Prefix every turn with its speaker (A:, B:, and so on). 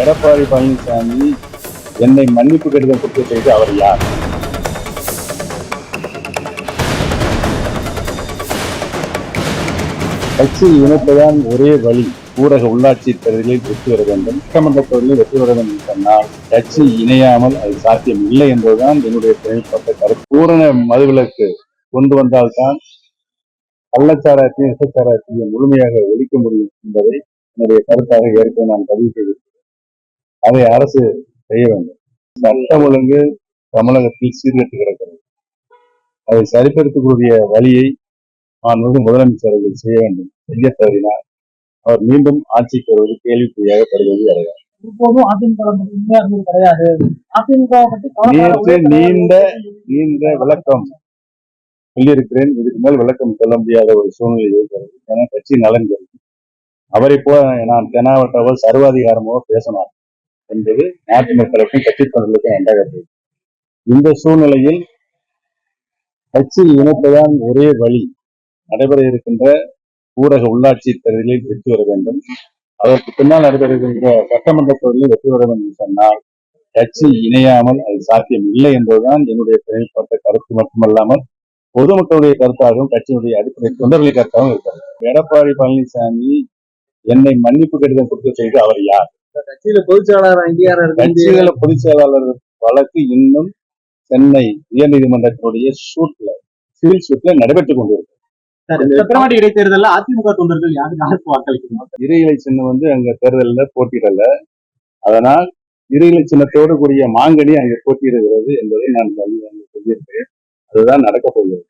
A: எடப்பாடி பழனிசாமி என்னை மன்னிப்பு கடிதம் கொடுக்க செய்து அவர் யார்? கட்சி இணைப்பதான் ஒரே வழி. ஊரக உள்ளாட்சி தேர்தலில் வெற்றி பெற வேண்டும். சட்டமன்ற தேர்தலில் வெற்றி பெற வேண்டும் சொன்னால் கட்சி இணையாமல் அது சாத்தியம் இல்லை என்பதுதான் என்னுடைய தொழில்நுட்ப கருத்து. பூரண மதுவிலக்கு கொண்டு வந்தால்தான் கள்ளச்சாராயத்தையும் விஷச்சாராயத்தையும் முழுமையாக ஒழிக்க முடியும் என்பதை என்னுடைய கருத்தாக ஏற்கனவே நான் பதிவு செய்திருக்கிறேன் அதை அரசு செய்ய வேண்டும். சட்டம் ஒழுங்கு தமிழகத்தில் சீர்கட்டு கிடக்கிறது. அதை சரிப்படுத்தக்கூடிய வழியை மாண்புமிகு முதலமைச்சர் அவர்கள் செய்ய வேண்டும். செய்ய தவறினார் அவர் மீண்டும் ஆட்சிக்கு வருவது கேள்விக்குறியாக படுவது கிடையாது. நீண்ட நீண்ட விளக்கம் சொல்லியிருக்கிறேன். இதுக்கு மேல் விளக்கம் சொல்ல முடியாத ஒரு சூழ்நிலை இருக்கிறது ஏன்னா கட்சி நலன். அவரை போல நான் தெனாவட்டவோ சர்வாதிகாரமோ பேசலாம் என்பது நாட்டு மக்களுக்கும் கட்சி தொண்டர்களுக்கும் இந்த சூழ்நிலையில் கட்சி இணைப்பதான் ஒரே வழி. நடைபெற இருக்கின்ற ஊரக உள்ளாட்சி தேர்தலில் வெற்றி பெற வேண்டும். அதற்கு பின்னால் நடைபெற இருக்கின்ற சட்டமன்ற தேர்தலில் வெற்றி பெற வேண்டும் சொன்னால் கட்சி இணையாமல் அது சாத்தியம் இல்லை என்பதுதான் என்னுடைய தனிப்பட்ட கருத்து மட்டுமல்லாமல் பொதுமக்களுடைய கருத்தாகவும் கட்சியினுடைய அடிப்படை தொண்டர்களுடைய கருத்தாகவும் இருக்கிறது. எடப்பாடி பழனிசாமி என்னை மன்னிப்பு கடிதம் கொடுக்க செய்து அவர் யார்?
B: கட்சியில பொதுச்செயலாளர் அங்கீகாரம்
A: கட்சிகள பொதுச் செயலாளர் வழக்கு இன்னும் சென்னை உயர்நீதிமன்றத்தினுடைய சூட்ல சிவில் சூட்ல நடைபெற்றுக் கொண்டிருக்கு
B: சக்கரவாடி இடைத்தேர்தல்ல அதிமுக தொண்டர்கள் யாருக்கு யாருக்கு வாக்களிக்கணும்?
A: இறையிலை சின்னம் வந்து அங்க தேர்தலில் போட்டியிடல. அதனால் இறையிலை சின்னத்தோடு கூடிய மாங்கனி அங்கே போட்டியிடுகிறது என்பதை நான் சொல்லி- சொல்லியிருக்கிறேன் அதுதான் நடக்க போகிறது.